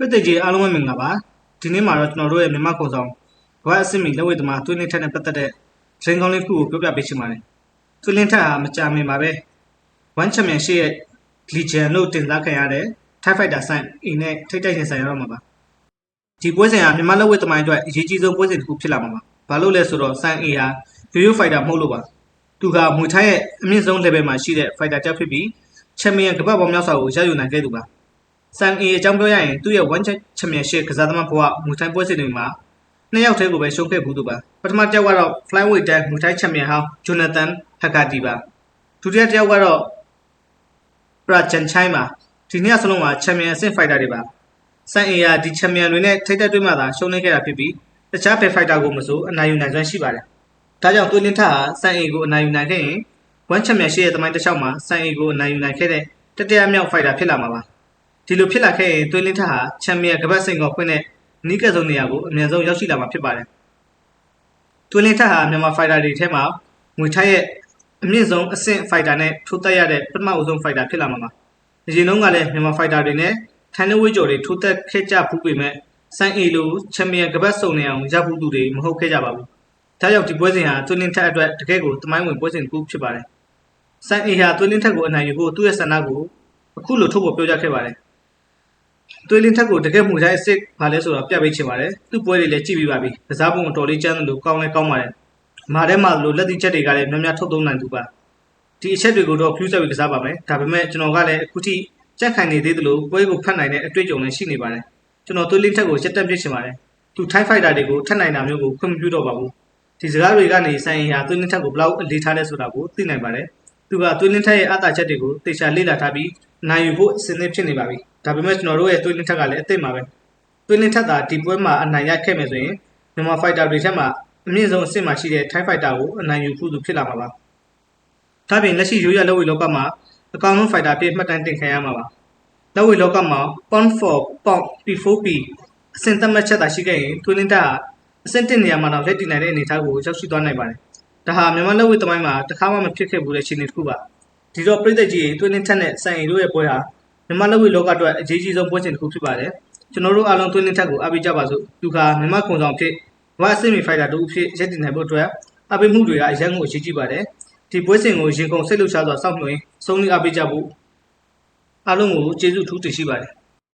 ပြည်သူကြီးအားလုံးပဲမင်္ဂလာပါဒီနေ့မှာတော့ကျွန်တော်တို့ရဲ့မြန်မာခုံဆောင်ဘဝအဆင့်မီလက်ဝဲသမားတွင်းလင်းထက်နဲ့ပတ်သက်တဲ့သတင်းကောင်းလေးတစ်ခုကိုပြောပြပေးချင်ပါတယ်တွင်းလင်းထက်ဟာမကြာမီမှာပဲ1 Championship ရဲ့ Legion လို့တင်စားခံရတဲ့ Thai Fighter ဆိုင်အင်းနဲ့ထိတ်တိုက်ရင်ဆိုင်ရတော့မှာပါဒီပွဲစဉ်ဟာမြန်မာလက်ဝဲသမားအတွက်အရေးကြီးဆုံးပွဲစဉ်တစ်ခုဖြစ်လာမှာပါဘာလို့လဲဆိုတော့ဆိုင်အဟာရိုးရိုး fighter မဟုတ်လို့ပါသူကမွေထိုင်းရဲ့အမြင့်ဆုံး level မှာရှိတဲ့ fighter တစ်ဖြစ်ပြီး champion ကမ္ဘာ့ပေါင်းများစွာကိုရယူနိုင်ခဲ့သူပါ ဆန်အေအကြောင်းပြောရရင်သူ့ရဲ့ one championship ကစားသမားဘဝမူထိုင်းပွဲစဉ်တွေမှာနှစ်ယောက်တည်းကိုပဲရှုံးခဲ့ဘူးသူပါပထမတစ်ယောက်ကတော့ flyweight တန်းမူထိုင်းချန်ပီယံဟောင်း Jonathan Hakati ပါဒုတိယတစ်ယောက်ကတော့ Prajan Chai ပါဒီနှစ်ယောက်စလုံးကချန်ပီယံအဆင့် fighter တွေပါဆန်အေကဒီချန်ပီယံတွေနဲ့ထိပ်တက်တွေ့မှသာရှုံးနေခဲ့တာဖြစ်ပြီးတခြားဘယ် fighter ကိုမဆိုအနိုင်ယူနိုင်စွမ်းရှိပါတယ်ဒါကြောင့်သွေးလင်းထက်ဟာဆန်အေကိုအနိုင်ယူနိုင်ခဲ့ရင် one championship ရဲ့သမိုင်းတစ်လျှောက်မှာဆန်အေကိုအနိုင်ယူနိုင်ခဲ့တဲ့တတိယမြောက် fighter ဖြစ်လာမှာပါ ဒီလိုဖြစ်လာခဲ့ရင်သွေးလင်းထက်ဟာချန်ပီယံကပတ်စင်ကောဖွင့်တဲ့နီးကပ်ဆုံးနေရာကိုအမြန်ဆုံးရောက်ရှိလာမှာဖြစ်ပါတယ်။သွေးလင်းထက်ဟာမြန်မာဖိုက်တာတွေထဲမှာငွေထိုက်ရဲ့အမြင့်ဆုံးအဆင့်ဖိုက်တာနဲ့ထိုးတက်ရတဲ့ပထမအဆုံးဖိုက်တာဖြစ်လာမှာပါ။ဒီရင်လုံးကလည်းမြန်မာဖိုက်တာတွေနဲ့ထိုင်းနဝေးကျော်တွေထိုးတက်ခဲ့ကြဘူးပေမဲ့စန်အေလိုချန်ပီယံကပတ်စုံနေအောင်ရဖို့သူတွေမဟုတ်ခဲ့ကြပါဘူး။ဒါကြောင့်ဒီပွဲစဉ်ဟာသွေးလင်းထက်အတွက်တကယ့်ကိုတမိုင်းဝင်ပွဲစဉ်တစ်ခုဖြစ်ပါတယ်။စန်အေဟာသွေးလင်းထက်ကိုအနိုင်ယူဖို့သူ့ရဲ့ဆန္ဒကိုအခုလိုထုတ်ဖော်ပြောကြားခဲ့ပါတယ်။ သွေးလင်းထက်ကိုတကယ်မှုတိုင်းအစ်စ်ဘာလဲဆိုတော့ပြပေးချင်ပါတယ်။သူ့ပွဲတွေလည်းကြည့်ပြီးပါပြီ။ကစားပုံအတော်လေးကျန်းတယ်လို့ကောင်းလဲကောင်းပါတယ်။မာထဲမှာလို့လက်သီးချက်တွေကလည်းများများထုတ်သုံးနိုင်သူပါ။ဒီအချက်တွေကိုတော့ fuse ပြီးကစားပါမယ်။ဒါပေမဲ့ကျွန်တော်ကလည်းအခုထိကြက်ခိုင်နေသေးသလိုပွဲကိုဖတ်နိုင်တဲ့အတွေ့အကြုံလည်းရှိနေပါတယ်။ကျွန်တော်သွေးလင်းထက်ကိုရက်တက်ပြစ်ချင်ပါတယ်။သူ Thai fighter တွေကိုထက်နိုင်တာမျိုးကိုခွင့်မပြုတော့ပါဘူး။ဒီစကားတွေကနေဆိုင်ရာသွေးလင်းထက်ကိုဘလောက်အလေးထားလဲဆိုတာကိုသိနိုင်ပါတယ်။သူကသွေးလင်းထက်ရဲ့အသာချက်တွေကိုတေချာလေ့လာထားပြီးနိုင်ယူဖို့အစဉ်သင့်ဖြစ်နေပါပြီ။ ဒါပေမဲ့ကျွန်တော်တို့ရဲ့သွေးလင်းထက်ကလည်းအသင့်ပါပဲ။သွေးလင်းထက်သာဒီပွဲမှာအနိုင်ရခဲ့မယ်ဆိုရင်မြန်မာ fighter တွေထက်မှအမြင့်ဆုံးအဆင့်မှာရှိတဲ့ Thai fighter ကိုအနိုင်ယူဖို့သူဖြစ်လာမှာပါ။ဒါပြင်လက်ရှိရိုးရလက်ဝဲလောကမှာအကောင်းဆုံး fighter အဖြစ်မှတ်တမ်းတင်ခံရမှာပါ။လက်ဝဲလောကမှာ pound for pound P4P အဆင့်သတ်မှတ်ချက်သာရှိခဲ့ရင်သွေးလင်းထက်ဟာအဆင့်1နေရာမှာတော့လက်တည်နိုင်တဲ့အနေအထားကိုရောက်ရှိသွားနိုင်ပါတယ်။ဒါဟာမြန်မာလက်ဝဲသမိုင်းမှာတစ်ခါမှမဖြစ်ခဲ့ဘူးတဲ့အခြေအနေတစ်ခုပါ။ဒီတော့ပြည်သက်ကြီးသွေးလင်းထက်နဲ့စံရီတို့ရဲ့ပွဲဟာ မြန်မာလက်ဝဲလောကအတွက်အရေးကြီးဆုံးပွဲစဉ်တစ်ခုဖြစ်ပါတယ်။ကျွန်တော်တို့အားလုံးသွေးလင်းထက်ကိုအားပေးကြပါစို့။သူကမြန်မာခုံဆောင်ဖြစ်ဝါအဆင့်မီဖိုက်တာတို့အဖြစ်ရက်တည်နိုင်ဖို့အတွက်အားပေးမှုတွေကအရန်ကိုအရေးကြီးပါတယ်။ဒီပွဲစဉ်ကိုရင်ကုန်စိတ်လှုပ်ရှားစွာစောင့်မျှော်ရင်းဆုံးဖြတ်အားပေးကြဖို့အားလုံးကိုကျေးဇူးထူးတင်ရှိပါတယ်။